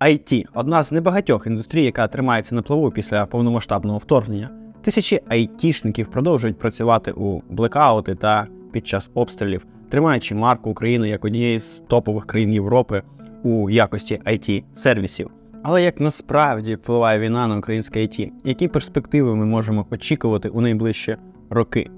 IT – одна з небагатьох індустрій, яка тримається на плаву після повномасштабного вторгнення. Тисячі айтішників продовжують працювати у блекаути та під час обстрілів, тримаючи марку України як однієї з топових країн Європи у якості it сервісів. Але як насправді впливає війна на українське IT? Які перспективи ми можемо очікувати у найближчі роки?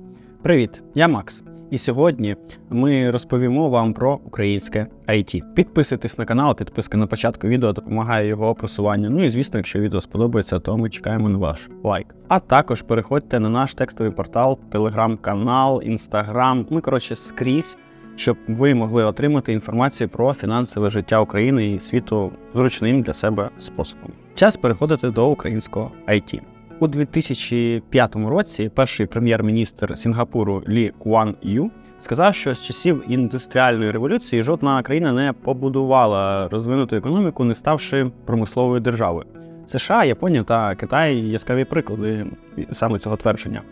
Привіт, я Макс. І сьогодні ми розповімо вам про українське IT. Підписуйтесь на канал, підписка на початку відео допомагає його просуванню. Ну і звісно, якщо відео сподобається, то ми чекаємо на ваш лайк. А також переходьте на наш текстовий портал, телеграм-канал, інстаграм. Ми коротше скрізь, щоб ви могли отримати інформацію про фінансове життя України і світу зручним для себе способом. Час переходити до українського IT. У 2005 році перший прем'єр-міністр Сінгапуру Лі Куан Ю сказав, що з часів індустріальної революції жодна країна не побудувала розвинуту економіку, не ставши промисловою державою. США, Японія та Китай яскраві приклади саме цього твердження.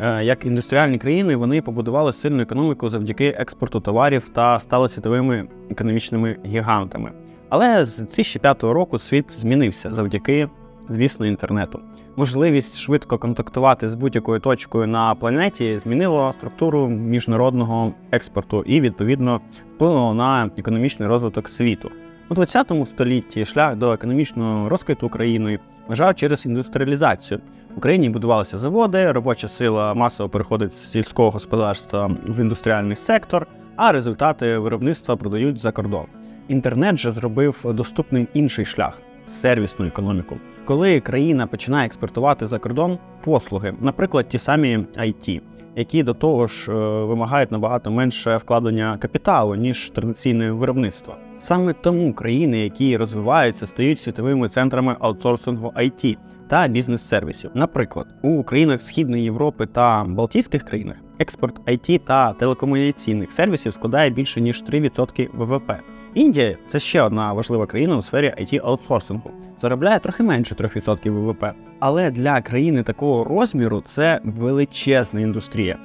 Е, Як індустріальні країни вони побудували сильну економіку завдяки експорту товарів та стали світовими економічними гігантами. Але з 2005 року світ змінився завдяки, звісно, інтернету. Можливість швидко контактувати з будь-якою точкою на планеті змінило структуру міжнародного експорту і, відповідно, вплинуло на економічний розвиток світу. У 20 столітті шлях до економічного розквіту України лежав через індустріалізацію. В Україні будувалися заводи, робоча сила масово переходить з сільського господарства в індустріальний сектор, а результати виробництва продають за кордон. Інтернет же зробив доступним інший шлях сервісну економіку. Коли країна починає експортувати за кордон послуги, наприклад, ті самі IT, які до того ж е, вимагають набагато менше вкладення капіталу ніж традиційне виробництво. Саме тому країни, які розвиваються, стають світовими центрами аутсорсингу IT та бізнес-сервісів. Наприклад, у країнах Східної Європи та Балтійських країнах експорт IT та телекомунікаційних сервісів складає більше ніж 3% ВВП. Індія це ще одна важлива країна у сфері it аутсорсингу заробляє трохи менше 3% ВВП. Але для країни такого розміру це величезна індустрія.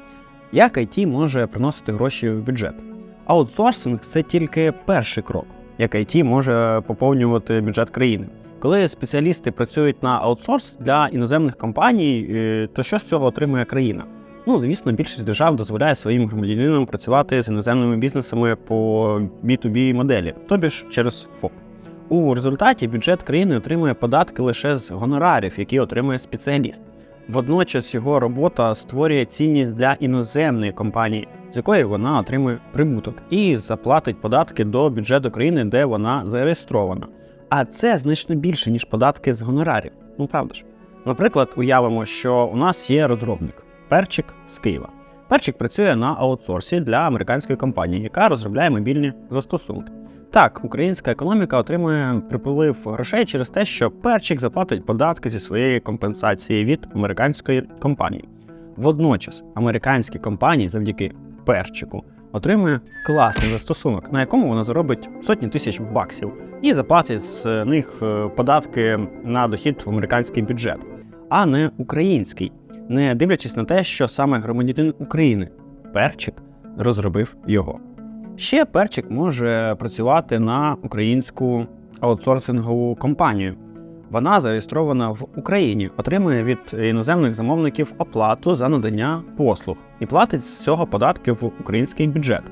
Як IT може приносити гроші в бюджет? Аутсорсинг це тільки перший крок, як IT може поповнювати бюджет країни. Коли спеціалісти працюють на аутсорс для іноземних компаній, е, то що з цього отримує країна? Ну, звісно, більшість держав дозволяє своїм громадянинам працювати з іноземними бізнесами по B2B моделі, тобі ж через ФОП. У результаті бюджет країни отримує податки лише з гонорарів, які отримує спеціаліст. Водночас його робота створює цінність для іноземної компанії, з якої вона отримує прибуток, і заплатить податки до бюджету країни, де вона зареєстрована. А це значно більше, ніж податки з гонорарів. Ну правда ж. Наприклад, уявимо, що у нас є розробник Перчик з Києва. Перчик працює на аутсорсі для американської компанії, яка розробляє мобільні застосунки. Так, українська економіка отримує приплив грошей через те, що перчик заплатить податки зі своєї компенсації від американської компанії. Водночас американські компанії завдяки перчику отримує класний застосунок, на якому вона заробить сотні тисяч баксів, і заплатить з них е, податки на дохід в американський бюджет, а не український, не дивлячись на те, що саме громадянин України перчик розробив його. Ще перчик може працювати на українську аутсорсингову компанію. Вона зареєстрована в Україні, отримує від іноземних замовників оплату за надання послуг і платить з цього податки в український бюджет.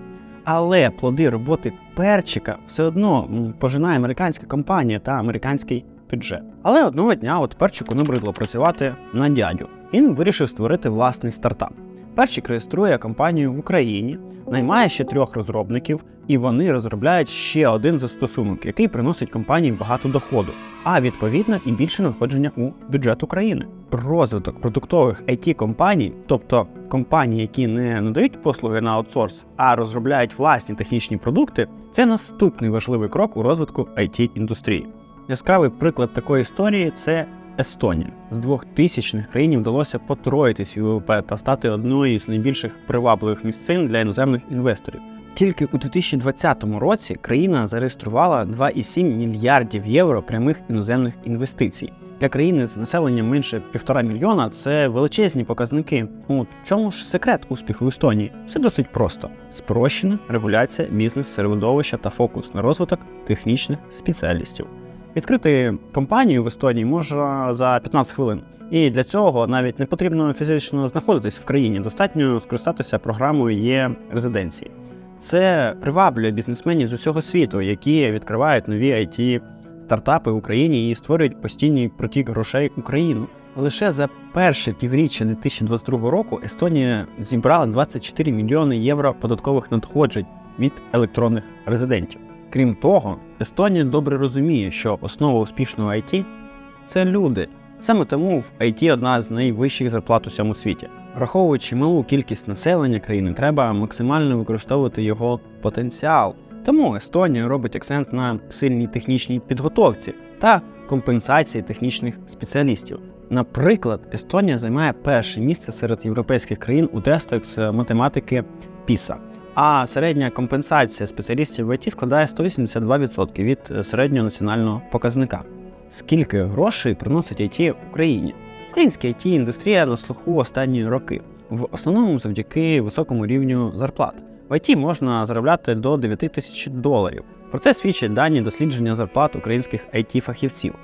Але плоди роботи перчика все одно пожинає американська компанія та американський бюджет. Але одного дня от перчику набридло працювати на дядю. Він вирішив створити власний стартап. Перчик реєструє компанію в Україні, наймає ще трьох розробників, і вони розробляють ще один застосунок, який приносить компанії багато доходу, а відповідно і більше надходження у бюджет України. Розвиток продуктових it компаній, тобто компанії, які не надають послуги на аутсорс, а розробляють власні технічні продукти, це наступний важливий крок у розвитку it індустрії. Яскравий приклад такої історії це Естонія. З 2000-х країні вдалося потроїти свій ВВП та стати одною з найбільших привабливих місцин для іноземних інвесторів. Тільки у 2020 році країна зареєструвала 2,7 мільярдів євро прямих іноземних інвестицій. Для країни з населенням менше півтора мільйона це величезні показники. У чому ж секрет успіху в Естонії? Це досить просто: спрощена регуляція бізнес-середовища та фокус на розвиток технічних спеціалістів. Відкрити компанію в Естонії можна за 15 хвилин. І для цього навіть не потрібно фізично знаходитись в країні, достатньо скористатися програмою є резиденції. Це приваблює бізнесменів з усього світу, які відкривають нові it стартапи в Україні і створюють постійний протік грошей в Україну. Лише за перше півріччя 2022 року Естонія зібрала 24 мільйони євро податкових надходжень від електронних резидентів. Крім того, Естонія добре розуміє, що основа успішного IT – це люди. Саме тому в IT одна з найвищих зарплат у всьому світі. Враховуючи малу кількість населення країни, треба максимально використовувати його потенціал. Тому Естонія робить акцент на сильній технічній підготовці та компенсації технічних спеціалістів. Наприклад, Естонія займає перше місце серед європейських країн у тестах з математики PISA, а середня компенсація спеціалістів в ІТ складає 182% від середнього національного показника. Скільки грошей приносить ІТ Україні? Українська it індустрія на слуху останні роки, в основному завдяки високому рівню зарплат. В ІТ можна заробляти до 9 тисяч доларів. Про це свідчать дані дослідження зарплат українських it фахівців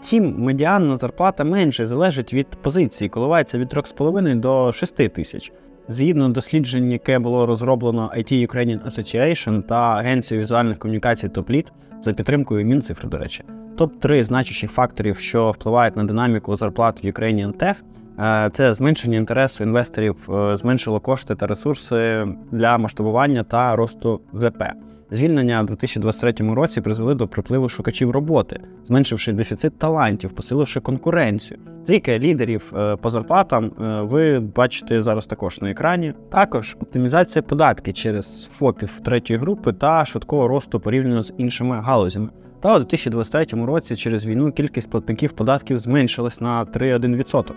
Втім, медіанна зарплата менше залежить від позиції, коливається від 3,5 до 6 тисяч. Згідно досліджень, яке було розроблено IT Ukrainian Association та Агенцією візуальних комунікацій Топліт за підтримкою Мінцифри, до речі, топ-3 значущих факторів, що впливають на динаміку зарплат в Ukrainian Tech, е, це зменшення інтересу інвесторів, е, зменшило кошти та ресурси для масштабування та росту ЗП. Звільнення у 2023 році призвели до припливу шукачів роботи, зменшивши дефіцит талантів, посиливши конкуренцію. Трійка лідерів е, по зарплатам ви бачите зараз також на екрані. Також оптимізація податків через ФОПів третьої групи та швидкого росту порівняно з іншими галузями. Та у 2023 році через війну кількість платників податків зменшилась на 3,1%.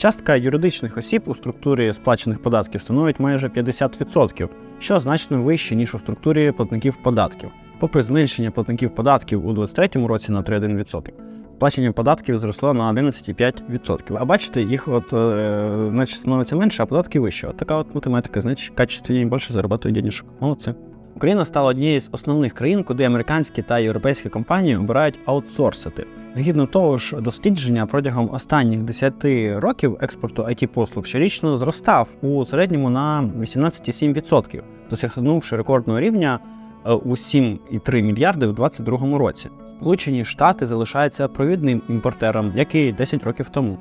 Частка юридичних осіб у структурі сплачених податків становить майже 50%, що значно вище, ніж у структурі платників податків. Попри зменшення платників податків у 2023 році на 3,1%, сплачення податків зросло на 11,5%. А бачите, їх от, е, значить, становиться менше, а податки вище. От така от математика, значить, качественнее більше зарабатують денежок. Молодці. Україна стала однією з основних країн, куди американські та європейські компанії обирають аутсорсити. Згідно того ж дослідження, протягом останніх 10 років експорту it послуг щорічно зростав у середньому на 18,7%, досягнувши рекордного рівня е, у 7,3 мільярди в 2022 році. Сполучені Штати залишаються провідним імпортером, як і 10 років тому.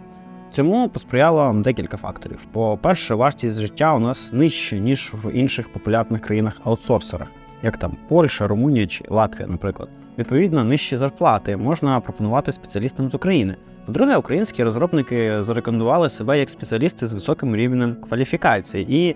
Цьому посприяло декілька факторів. По-перше, вартість життя у нас нижча, ніж в інших популярних країнах-аутсорсерах, як там Польща, Румунія чи Латвія, наприклад. Відповідно, нижчі зарплати можна пропонувати спеціалістам з України. По-друге, українські розробники зарекомендували себе як спеціалісти з високим рівнем кваліфікації і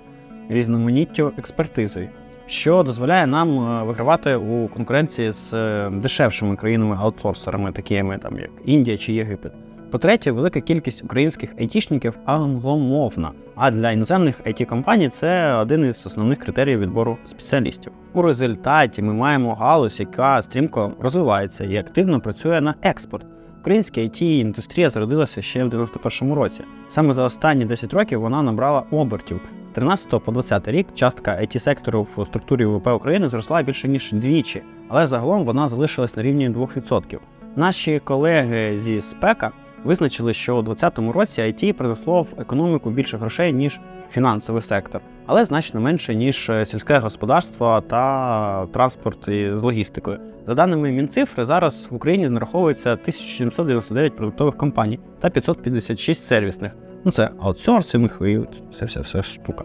різноманіттю експертизою, що дозволяє нам е, вигравати у конкуренції з е, дешевшими країнами-аутсорсерами, такими там як Індія чи Єгипет. По-третє, велика кількість українських айтішників англомовна, а для іноземних it компаній це один із основних критеріїв відбору спеціалістів. У результаті ми маємо галузь, яка стрімко розвивається і активно працює на експорт. Українська it індустрія зародилася ще в 91-му році. Саме за останні 10 років вона набрала обертів. З 13 по 20 рік частка it сектору в структурі ВВП України зросла більше ніж двічі, але загалом вона залишилась на рівні 2%. Наші колеги зі спека визначили, що у 2020 році IT принесло в економіку більше грошей, ніж фінансовий сектор, але значно менше, ніж сільське господарство та транспорт з логістикою. За даними Мінцифри, зараз в Україні нараховується 1799 продуктових компаній та 556 сервісних. Ну це аутсорсинг і все вся вся штука.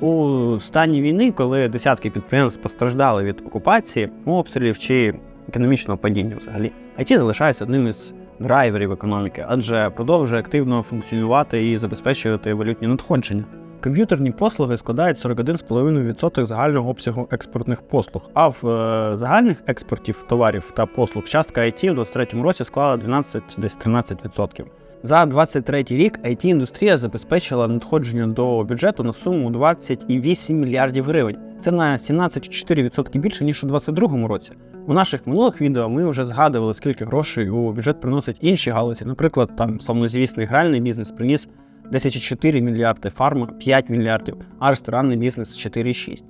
У стані війни, коли десятки підприємств постраждали від окупації, обстрілів чи економічного падіння взагалі, IT залишається одним із драйверів економіки, адже продовжує активно функціонувати і забезпечувати валютні надходження. Комп'ютерні послуги складають 41,5% загального обсягу експортних послуг, а в е, загальних експортів товарів та послуг частка IT у 2023 році склала 12 десь 13%. За 23 рік it індустрія забезпечила надходження до бюджету на суму 28 мільярдів гривень. Це на 17,4% більше ніж у 2022 році. У наших минулих відео ми вже згадували, скільки грошей у бюджет приносять інші галузі. Наприклад, там славнозвісний гральний бізнес приніс 10,4 мільярди, фарма 5 мільярдів, а ресторанний бізнес 4,6.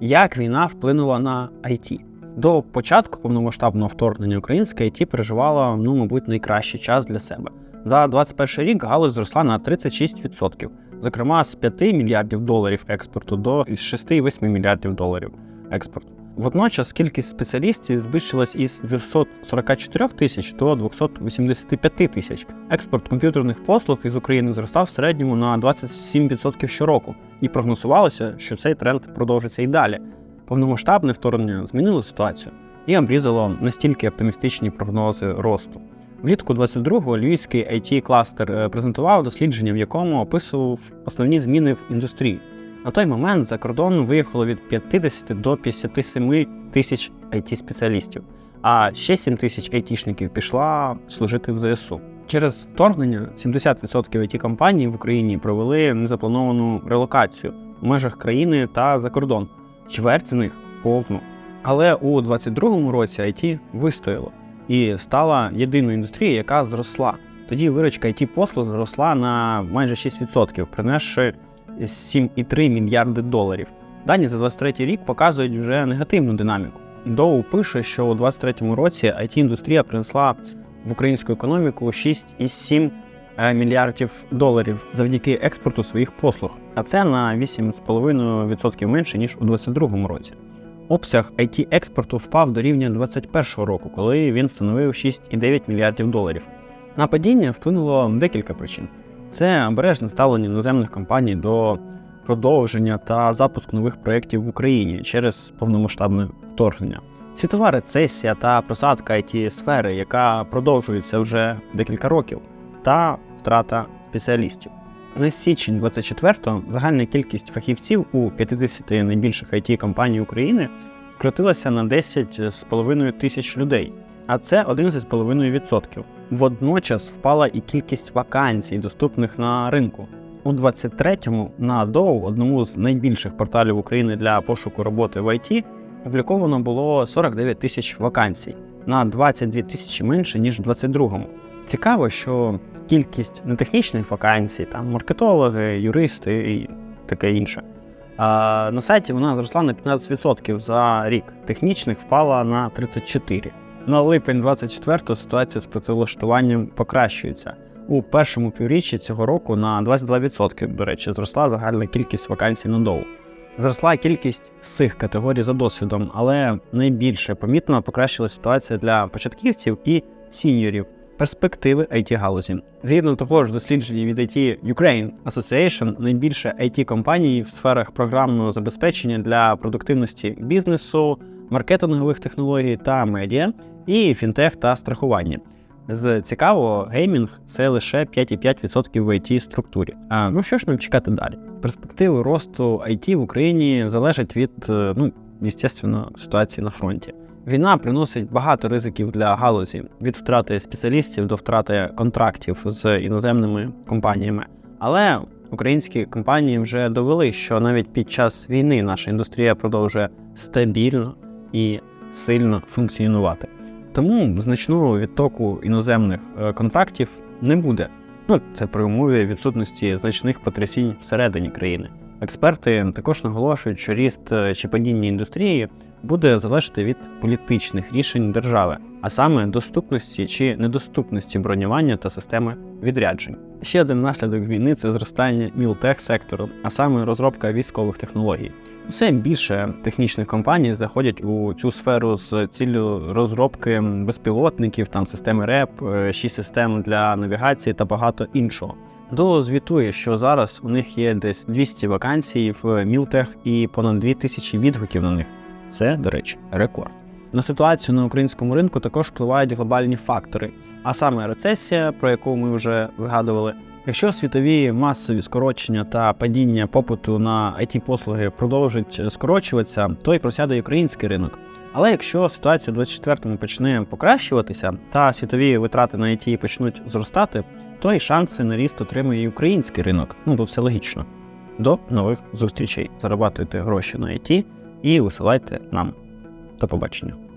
Як війна вплинула на IT? До початку повномасштабного вторгнення українська IT переживала, ну, мабуть, найкращий час для себе. За 21 рік галузь зросла на 36%, зокрема з 5 мільярдів доларів експорту до 6,8 мільярдів доларів експорту. Водночас кількість спеціалістів збільшилась із 244 тисяч до 285 тисяч. Експорт комп'ютерних послуг із України зростав в середньому на 27% щороку, і прогнозувалося, що цей тренд продовжиться і далі. Повномасштабне вторгнення змінило ситуацію і обрізало настільки оптимістичні прогнози росту. Влітку 22-го львівський it кластер е, презентував дослідження, в якому описував основні зміни в індустрії. На той момент за кордон виїхало від 50 до 57 тисяч it спеціалістів а ще 7 тисяч айтішників пішла служити в ЗСУ. Через вторгнення 70% it компаній в Україні провели незаплановану релокацію в межах країни та за кордон. Чверть з них повну. Але у 22-му році IT вистояло і стала єдиною індустрією, яка зросла. Тоді виручка it послуг зросла на майже 6%, принесши 7,3 мільярди доларів. Дані за 23 рік показують вже негативну динаміку. Доу пише, що у 2023 році it індустрія принесла в українську економіку 6,7 мільярдів доларів завдяки експорту своїх послуг, а це на 8,5% менше ніж у 2022 році. Обсяг it експорту впав до рівня 2021 року, коли він становив 6,9 мільярдів доларів. На падіння вплинуло декілька причин: це обережне ставлення іноземних компаній до продовження та запуск нових проєктів в Україні через повномасштабне вторгнення. Світова рецесія та просадка it сфери, яка продовжується вже декілька років, та втрата спеціалістів. На січень 24-го загальна кількість фахівців у 50 найбільших it компаній України скоротилася на 10,5 тисяч людей, а це 11,5%. Водночас впала і кількість вакансій, доступних на ринку. У 23-му на Dow, одному з найбільших порталів України для пошуку роботи в ІТ, опубліковано було 49 тисяч вакансій на 22 тисячі менше ніж в 22-му. Цікаво, що кількість нетехнічних вакансій, там маркетологи, юристи і таке інше. А на сайті вона зросла на 15% за рік. Технічних впала на 34%. На липень 24-го ситуація з працевлаштуванням покращується. У першому півріччі цього року на 22%, до речі, зросла загальна кількість вакансій на доу. Зросла кількість всіх категорій за досвідом, але найбільше помітно покращила ситуація для початківців і сіньорів. Перспективи it галузі згідно того ж дослідження від IT Ukraine Association, найбільше it компанії в сферах програмного забезпечення для продуктивності бізнесу, маркетингових технологій та медіа, і фінтех та страхування. З цікавого, геймінг це лише 5,5% в it структурі. А ну що ж нам чекати далі? Перспективи росту IT в Україні залежать від, е, ну, звісно, ситуації на фронті. Війна приносить багато ризиків для галузі від втрати спеціалістів до втрати контрактів з іноземними компаніями. Але українські компанії вже довели, що навіть під час війни наша індустрія продовжує стабільно і сильно функціонувати. Тому значного відтоку іноземних е, контрактів не буде. Ну, це при умові відсутності значних потрясінь всередині країни. Експерти також наголошують, що ріст е, чи падіння індустрії буде залежати від політичних рішень держави, а саме доступності чи недоступності бронювання та системи відряджень. Ще один наслідок війни це зростання мілтех сектору, а саме розробка військових технологій. Усе більше технічних компаній заходять у цю сферу з ціллю розробки безпілотників, там системи РЕП, ще систем для навігації та багато іншого. До звітує, що зараз у них є десь 200 вакансій в Мілтех і понад 2000 відгуків на них. Це, до речі, рекорд. На ситуацію на українському ринку також впливають глобальні фактори, а саме рецесія, про яку ми вже згадували. Якщо світові масові скорочення та падіння попиту на it послуги продовжать скорочуватися, то й просяде український ринок. Але якщо ситуація у 24-му почне покращуватися та світові витрати на IT почнуть зростати, то й шанси на ріст отримує і український ринок. Ну бо все логічно. До нових зустрічей. Зарабатуйте гроші на IT і висилайте нам. До побачення.